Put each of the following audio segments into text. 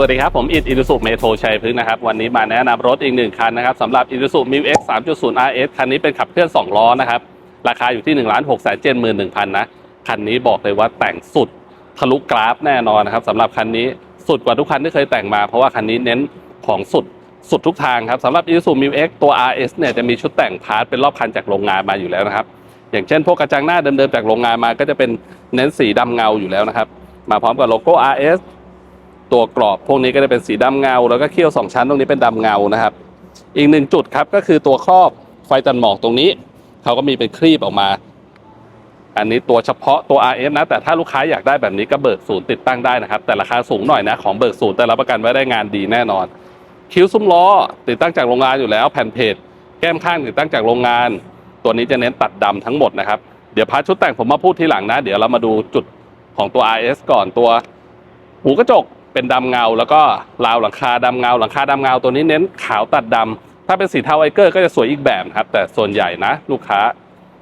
วัสดีครับผมอิดอิรุสุเมโทชัยพฤกษ์นะครับ วันนี้มาแนะนำรถอีกหนึ่งคันนะครับสำหรับอิรุสุมิวเอ็กซ์สามจุดศูนย์อาร์เอสคันนี้เป็นขับเคลื่อน 2 ล้อนะครับ ราคาอยู่ที่1นึ่งล้านหกแสนเจ็ดหมื่นหนึ่งพันนะ คันนี้บอกเลยว่าแต่งสุดทะลุกราฟแน่นอนนะครับสำหรับคันนี้สุดกว่าทุกคันที่เคยแต่งมา เพราะว่าคันนี้เน้นของสุดสุดทุกทางครับสำหรับ Isuzu m i x ตัว RS เนี่ยจะมีชุดแต่งพาร์ทเป็นรอบคันจากโรงงานมาอยู่แล้วนะครับอย่างเช่นพวกกระจังหน้าเดิมๆจากโรงงานมาก็จะเป็นเน้นสีดำเงาอยู่แล้วนะครับมาพร้อมกับโลโก้ RS ตัวกรอบ พวกนี้ก็จะเป็นสีดำเงา แล้วก็เขี้ยวสองชั้นตรงนี้เป็นดำเงานะครับ อีกหนึ่งจุดครับก็คือตัวครอบไฟตันหมอกตรงนี้เขาก็มีเป็นครีบออกมา อันนี้ตัวเฉพาะตัว RS นะ แต่ถ้าลูกค้าอยากได้แบบนี้ก็เบิกศูนย์ติดตั้งได้นะครับ แต่ราคาสูงหน่อยนะของเบิกศูนย์แต่รับประกันว่าได้งานดีแน่นอน คิ้วซุ้มล้อติดตั้งจากโรงงานอยู่แล้ว แผ่นเพจแก้มข้างติดตั้งจากโรงงาน ตัวนี้จะเน้นตัดดำทั้งหมดนะครับเดี๋ยวพาชุดแต่งผมมาพูดทีหลังนะ เดี๋ยวเรามาดูจุดของตัว RS ก่อนตัวหูกระจก เป็นดำเงา แล้วก็ราวหลังคาดำเงา หลังคาดำเงาตัวนี้เน้นขาวตัดดำถ้าเป็นสีเทาไอเกอร์ก็จะสวยอีกแบบครับ แต่ส่วนใหญ่นะ ลูกค้า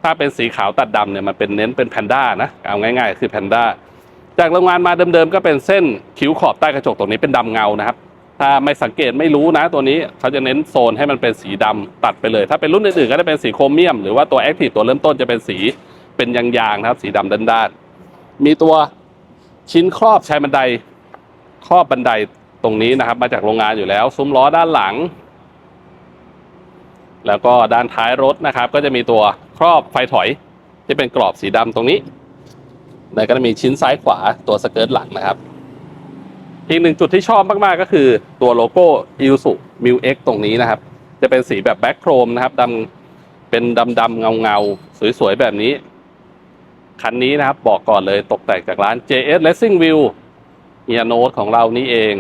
ถ้าเป็นสีขาวตัดดำเนี่ยมันเป็นเน้นเป็นแพนด้านะเอาง่ายๆ คือแพนด้าจากโรงงานมาเดิมๆก็เป็นเส้นคิ้วขอบใต้กระจกตรงนี้เป็นดำเงานะครับถ้าไม่สังเกตไม่รู้นะตัวนี้เขาจะเน้นโซนให้มันเป็นสีดำตัดไปเลย ถ้าเป็นรุ่นอื่นๆก็จะเป็นสีโครเมียม หรือว่าตัวแอคทีฟตัวเริ่มต้นจะเป็นสีเป็นยางๆนะครับ สีดำด้านๆมีตัวชิ้นครอบชายบันได ครอบบันไดตรงนี้นะครับ มาจากโรงงานอยู่แล้ว ซุ้มล้อด้านหลัง แล้วก็ด้านท้ายรถนะครับ ก็จะมีตัวครอบไฟถอยที่เป็นกรอบสีดำตรงนี้แล้วก็จะมีชิ้นซ้ายขวาตัวสเกิร์ตหลังนะครับ อีกหนึ่งจุดที่ชอบมากๆก็คือตัวโลโก้ i s u m i x ตรงนี้นะครับ จะเป็นสีแบบแบ็คโครมนะครับดำเป็นดำดำเงาเงาๆ สวยๆ แบบนี้ คันนี้นะครับบอกก่อนเลยตกแต่งจากร้าน JS Racing View เฮียโนตของเรานี่เอง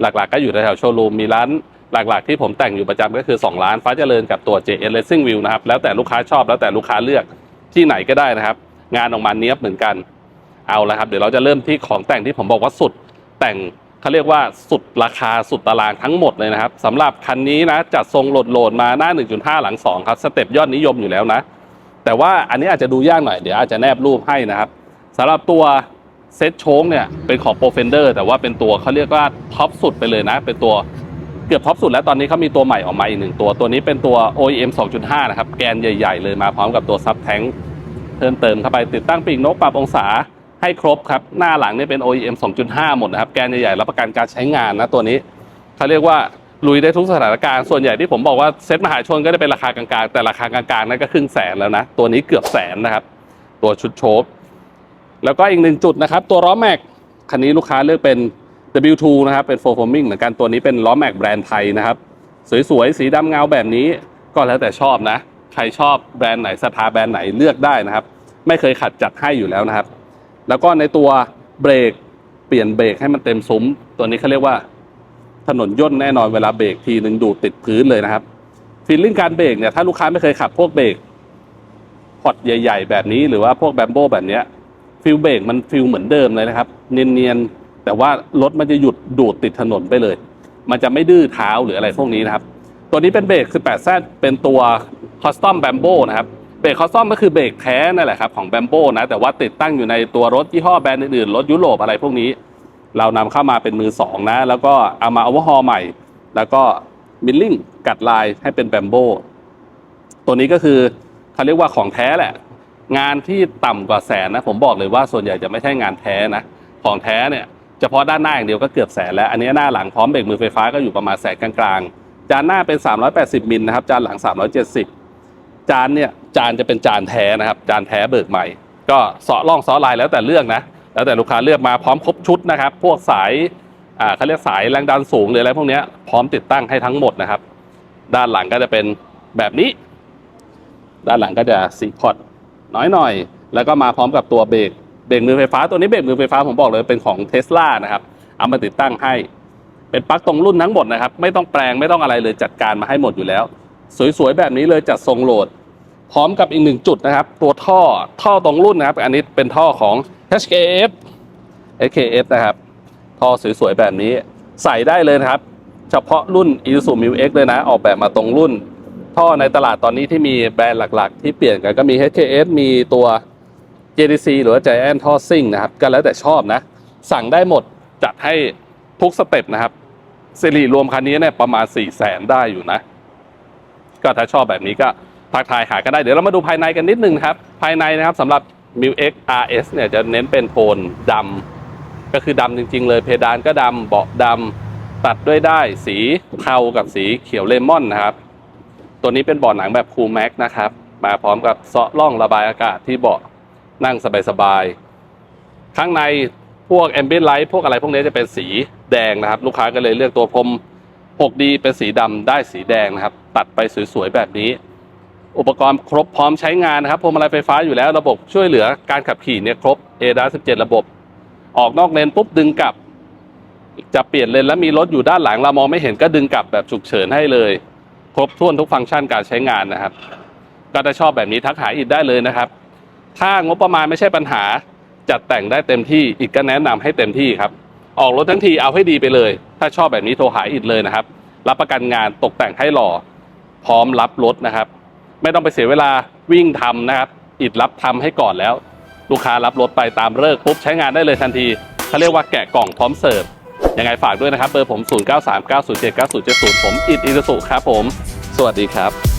หลักๆ ก็อยู่แถวโชว์รูมมีร้านหลักๆ ที่ผมแต่งอยู่ประจำก็คือ 2 ร้านฟ้าเจริญกับตัว JS Racing View นะครับ แล้วแต่ลูกค้าชอบแล้วแต่ลูกค้าเลือกที่ไหนก็ได้นะครับ งานออกมาเนี้ยบเหมือนกันเอาละครับ เดี๋ยวเราจะเริ่มที่ของแต่งที่ผมบอกว่าสุด แต่งเขาเรียกว่าสุดราคาสุดตารางทั้งหมดเลยนะครับสำหรับคันนี้นะจัดทรงโหลดโหลดมาหน้า 1.5 หลัง 2 ครับสเต็ปยอดนิยมอยู่แล้วนะ แต่ว่าอันนี้อาจจะดูยากหน่อยเดี๋ยวอาจจะแนบรูปให้นะครับสำหรับตัว เซ็ตโชงเนี่ยเป็นของโปรเฟนเดอร์แต่ว่าเป็นตัวเขาเรียกว่าท็อปสุดไปเลยนะ เป็นตัวเกือบท็อปสุดแล้วตอนนี้เขามีตัวใหม่ออกมาอีกหนึ่งตัวตัวนี้เป็นตัว OEM 2.5 นะครับ แกนใหญ่ ๆ เลยมาพร้อมกับตัวซับแทงเพิ่มเติมเข้าไปติดตั้งปีกนกปรับองศาให้ครบครับ หน้าหลังเนี่ยเป็น OEM 2.5 หมดนะครับ แกนใหญ่ๆรับประกันการใช้งานนะตัวนี้เขาเรียกว่าลุยได้ทุกสถานการณ์ส่วนใหญ่ที่ผมบอกว่าเซ็ตมหาชนก็จะเป็นราคากลางๆ แต่ราคากลางๆนั่นก็ครึ่งแสนแล้วนะ ตัวนี้เกือบแสนนะครับ ตัวชุดโชค แล้วก็อีกหนึ่งจุดนะครับตัวล้อแม็กคันนี้ลูกค้าเลือกเป็น W2 นะครับเป็น 4 forming เหมือนกันตัวนี้เป็นล้อแม็กแบรนด์ไทยนะครับ สวยๆ สีดำเงาแบบนี้ก็แล้วแต่ชอบนะ ใครชอบแบรนด์ไหนสถาแบรนด์ไหนเลือกได้นะครับ ไม่เคยขัดจัดให้อยู่แล้วนะครับ แล้วก็ในตัวเบรกเปลี่ยนเบรกให้มันเต็มซุ้ม ตัวนี้เขาเรียกว่า ถนนย่นแน่นอนเวลาเบรกทีหนึ่งดูดติดพื้นเลยนะครับฟีลลิ่งการเบรกเนี่ยถ้าลูกค้าไม่เคยขับพวกเบรกพอตใหญ่ ๆ แบบนี้หรือว่าพวกแบมโบแบบเนี้ย ฟิลเบรกมันฟิลเหมือนเดิมเลยนะครับ เนียนๆ แต่ว่ารถมันจะหยุดดูดติดถนนไปเลย มันจะไม่ดื้อเท้าหรืออะไรพวกนี้นะครับ ตัวนี้เป็นเบรก18แซเป็นตัวคอสตอมแบมโบนะครับเบรกคอสตอมก็คือเบรกแท้นั่นแหละครับของแบมโบนะแต่ว่าติดตั้งอยู่ในตัวรถยี่ห้อแบรนด์อื่นๆ รถยุโรปอะไรพวกนี้ เรานำเข้ามาเป็นมือสองนะ แล้วก็เอามาอาวอร์ฮอใหม่ แล้วก็มิลลิ่งกัดลายให้เป็นแบมโบตัวนี้ก็คือเขาเรียกว่าของแท้แหละ งานที่ต่ำกว่าแสนนะผมบอกเลยว่าส่วนใหญ่จะไม่ใช่งานแท้นะของแท้เนี่ยเฉพาะด้านหน้าอย่างเดียวก็เกือบแสนแล้ว อันนี้หน้าหลังพร้อมเบรกมือไฟฟ้าก็อยู่ประมาณแสนกลางๆ จานหน้าเป็น 380มิลนะครับจานหลัง 370 จานเนี่ยจานจะเป็นจานแท้นะครับ จานแท้เบิกใหม่ ก็เสาะล่องเสาะลายแล้วแต่เลือกนะ แล้วแต่ลูกค้าเลือกมาพร้อมครบชุดนะครับ พวกสายอ่าเขาเรียกสายแรงดันสูงหรืออะไรพวกเนี้ยพร้อมติดตั้งให้ทั้งหมดนะครับ ด้านหลังก็จะเป็นแบบนี้ ด้านหลังก็จะสีพอต น้อยหน่อย แล้วก็มาพร้อมกับตัวเบรกเบรกมือไฟฟ้าตัวนี้เบรกมือไฟฟ้าผมบอกเลยเป็นของเทสลานะครับเอามาติดตั้งให้ เป็นปลั๊กตรงรุ่นทั้งหมดนะครับไม่ต้องแปลงไม่ต้องอะไรเลยจัดการมาให้หมดอยู่แล้ว สวยๆแบบนี้เลยจัดทรงโหลด พร้อมกับอีกหนึ่งจุดนะครับ ตัวท่อท่อตรงรุ่นนะครับ อันนี้เป็นท่อของ HKF HKF นะครับท่อสวยๆแบบนี้ใส่ได้เลยนะครับ เฉพาะรุ่น Isuzu m i X เลยนะ ออกแบบมาตรงรุ่น ท่อในตลาดตอนนี้ที่มีแบรนด์หลัก ๆ ที่เปลี่ยนกันก็มี HKS มีตัว JDC หรือว่า Giant ท่อซิ่งนะครับก็แล้วแต่ชอบนะ สั่งได้หมดจัดให้ทุกสเต็ปนะครับสิริรวมคันนี้เนี่ยประมาณ4ี่แสนได้อยู่นะ ก็ถ้าชอบแบบนี้ก็ทักทายหากันได้ เดี๋ยวเรามาดูภายในกันนิดนึงครับ ภายในนะครับสำหรับ m i x RS เนี่ยจะเน้นเป็นโทนดำก็คือดำจริง ๆ เลยเพดานก็ดำเบาะดำตัดด้วยได้สีเทากับสีเขียวเลมอนนะครับ ตัวนี้เป็นเบาะหนังแบบคูลแม็กนะครับ มาพร้อมกับเซาะร่องระบายอากาศที่เบาะนั่งสบายๆ ข้างในพวกแอมเบียนไลท์พวกอะไรพวกนี้จะเป็นสีแดงนะครับ ลูกค้าก็เลยเลือกตัวพรม 6D เป็นสีดำได้สีแดงนะครับ ตัดไปสวยๆแบบนี้ อุปกรณ์ครบพร้อมใช้งานนะครับพวงมาลัยไฟฟ้าอยู่แล้วระบบช่วยเหลือการขับขี่เนี่ยครบ ADAS 17 ระบบ ออกนอกเลนปุ๊บดึงกลับ จะเปลี่ยนเลนแล้วมีรถอยู่ด้านหลังเรามองไม่เห็นก็ดึงกลับแบบฉุกเฉินให้เลย ครบถ้วนทุกฟังก์ชันการใช้งานนะครับ ก็ถ้าชอบแบบนี้ทักหาอิดได้เลยนะครับ ถ้างบประมาณไม่ใช่ปัญหา จัดแต่งได้เต็มที่อิดก็แนะนำให้เต็มที่ครับ ออกรถทั้งทีเอาให้ดีไปเลย ถ้าชอบแบบนี้โทรหาอิดเลยนะครับ รับประกันงานตกแต่งให้หล่อ พร้อมรับรถนะครับ ไม่ต้องไปเสียเวลาวิ่งทำนะครับ อิดรับทำให้ก่อนแล้ว ลูกค้ารับรถไปตามเลิกปุ๊บใช้งานได้เลยทันทีเขาเรียกว่าแกะกล่องพร้อมเสิร์ฟ ยังไงฝากด้วยนะครับเบอร์ผม 0939079070 ผมอิดอิสุครับผม สวัสดีครับ